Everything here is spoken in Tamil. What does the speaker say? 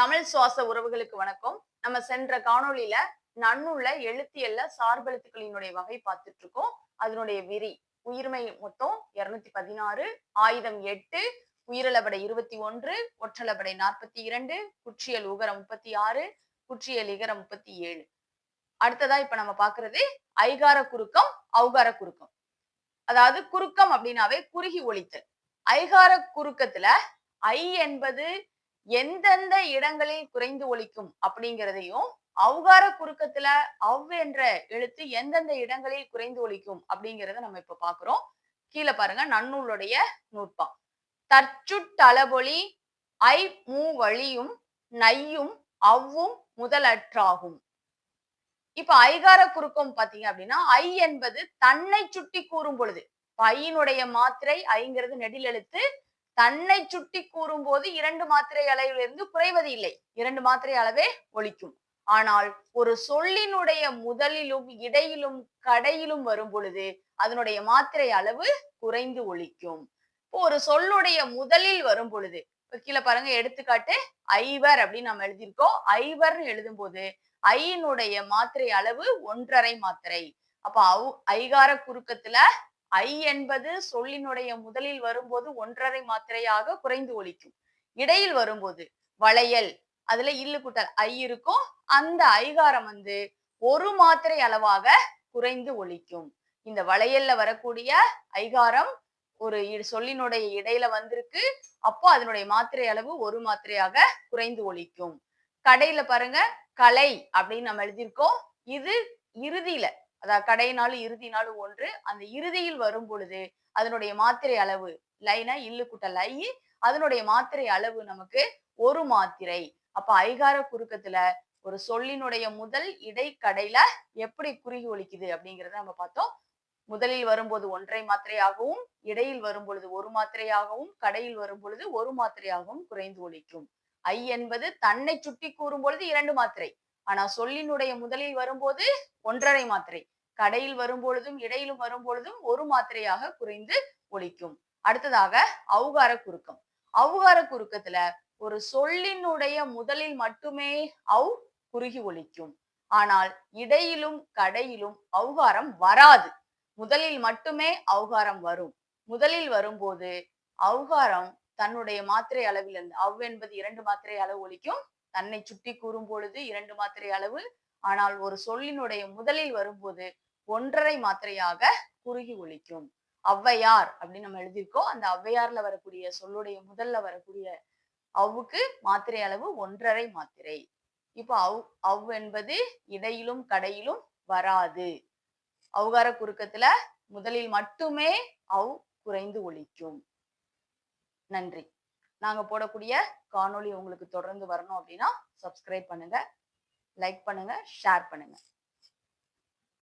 தமிழ் சுவாச உறவுகளுக்கு வணக்கம். நம்ம சென்ற காணொளியில நன்னுள்ள எழுத்தியல்ல சார்பெழுத்துக்களினுடைய வகை பார்த்துட்டு இருக்கோம் அதனுடைய விரி உயிர்மை மொத்தம் இருநூத்தி பதினாறு ஆயுதம் எட்டு உயிரளபடை இருபத்தி ஒன்று ஒற்றளபடை நாற்பத்தி இரண்டு குற்றியல் உகரம் முப்பத்தி ஆறு குற்றியல் இகரம் முப்பத்தி ஏழு. அடுத்ததா இப்ப நம்ம பாக்குறது ஐகார குறுக்கம் அவுகார குறுக்கம். அதாவது குறுக்கம் அப்படின்னாவே குறுகி ஒழித்தல். ஐகார குறுக்கத்துல ஐ என்பது எந்தெந்த இடங்களில் குறைந்து ஒழிக்கும் அப்படிங்கிறதையும் ஔகார குறுக்கத்துல அவ் என்ற எழுத்து எந்தெந்த இடங்களில் குறைந்து ஒழிக்கும் அப்படிங்கிறத நம்ம இப்ப பாக்குறோம். கீழே பாருங்க நன்னூலுடைய நூற்பா தற்சுட்டளபொலி ஐ மூ வழியும் நையும் அவ்வும் முதலற்றாகும். இப்ப ஐகார குறுக்கம் பாத்தீங்க அப்படின்னா ஐ என்பது தன்னை சுட்டி கூறும் பொழுது ஐயினுடைய மாத்திரை ஐங்கிறது நெடில் எழுத்து தன்னை சுட்டி கூறும் போது இரண்டு மாத்திரை அளவிலிருந்து குறைவது இல்லை. இரண்டு மாத்திரை அளவே ஒழிக்கும். ஆனால் ஒரு சொல்லினுடைய முதலிலும் இடையிலும் கடையிலும் வரும் பொழுது அதனுடைய மாத்திரை அளவு குறைந்து ஒழிக்கும். இப்போ ஒரு சொல்லுடைய முதலில் வரும் பொழுது கீழே பாருங்க எடுத்துக்காட்டு ஐவர் அப்படின்னு நம்ம எழுதியிருக்கோம். ஐவர்னு எழுதும் போது ஐயினுடைய மாத்திரை அளவு ஒன்றரை மாத்திரை. அப்ப ஐகார குறுக்கத்துல ஐ என்பது சொல்லினுடைய முதலில் வரும்போது ஒன்றரை மாத்திரையாக குறைந்து ஒழிக்கும் இடையில் வரும்போது வளையல் அதுல இல்லு கூட்டல் ஐ இருக்கும். அந்த ஐகாரம் வந்து ஒரு மாத்திரை அளவாக குறைந்து ஒழிக்கும் இந்த வளையல்ல வரக்கூடிய ஐகாரம் ஒரு சொல்லினுடைய இடையில வந்திருக்கு. அப்போ அதனுடைய மாத்திரை அளவு ஒரு மாத்திரையாக குறைந்து ஒழிக்கும் கடையில பாருங்க கலை அப்படின்னு நம்ம எழுதியிருக்கோம். இது இறுதியில அதாவது கடையினாலும் இறுதினாலும் ஒன்று. அந்த இறுதியில் வரும் பொழுது அதனுடைய மாத்திரை அளவு லைனா இல்லு கூட்டல் அதனுடைய மாத்திரை அளவு நமக்கு ஒரு மாத்திரை. அப்ப ஐகார குறுக்கத்துல ஒரு சொல்லினுடைய முதல் இடைக்கடையில எப்படி குறுகி ஒலிக்குது அப்படிங்கறத நம்ம பார்த்தோம். முதலில் வரும்போது ஒன்றரை மாத்திரையாகவும் இடையில் வரும் பொழுது ஒரு மாத்திரையாகவும் கடையில் வரும் பொழுது ஒரு மாத்திரையாகவும் குறைந்து ஒழிக்கும் ஐ என்பது தன்னை சுட்டி கூறும் பொழுது இரண்டு மாத்திரை. ஆனா சொல்லினுடைய முதலில் வரும்போது ஒன்றரை மாத்திரை. கடையில் வரும்பொழுதும் இடையிலும் வரும்பொழுதும் ஒரு மாத்திரையாக குறைந்து ஒழிக்கும். அடுத்ததாக அவுகார குறுக்கம். அவுகார குறுக்கத்துல ஒரு சொல்லினுடைய முதலில் மட்டுமே அவ் குறுகி ஒழிக்கும். ஆனால் இடையிலும் கடையிலும் அவுகாரம் வராது. முதலில் மட்டுமே அவுகாரம் வரும். முதலில் வரும்போது அவுகாரம் தன்னுடைய மாத்திரை அளவிலிருந்து அவ் என்பது இரண்டு மாத்திரை அளவு ஒழிக்கும். தன்னை சுட்டி கூறும் பொழுது இரண்டு மாத்திரை அளவு. ஆனால் ஒரு சொல்லினுடைய முதலில் வரும்போது ஒன்றரை மாத்திரையாக குறுகி ஒழிக்கும் ஔவையார் அப்படின்னு நம்ம எழுதியிருக்கோம். அந்த ஔவையார்ல வரக்கூடிய சொல்லுடைய முதல்ல வரக்கூடிய அவுக்கு மாத்திரை அளவு ஒன்றரை மாத்திரை. இப்போ அவ் அவ் என்பது இடையிலும் கடையிலும் வராது. ஔகார குறுக்கத்துல முதலில் மட்டுமே அவ் குறைந்து ஒழிக்கும் நன்றி. நாங்க போடக்கூடிய காணொளி உங்களுக்கு தொடர்ந்து வரணும் அப்படின்னா சப்ஸ்கிரைப் பண்ணுங்க லைக் பண்ணுங்க ஷேர் பண்ணுங்க.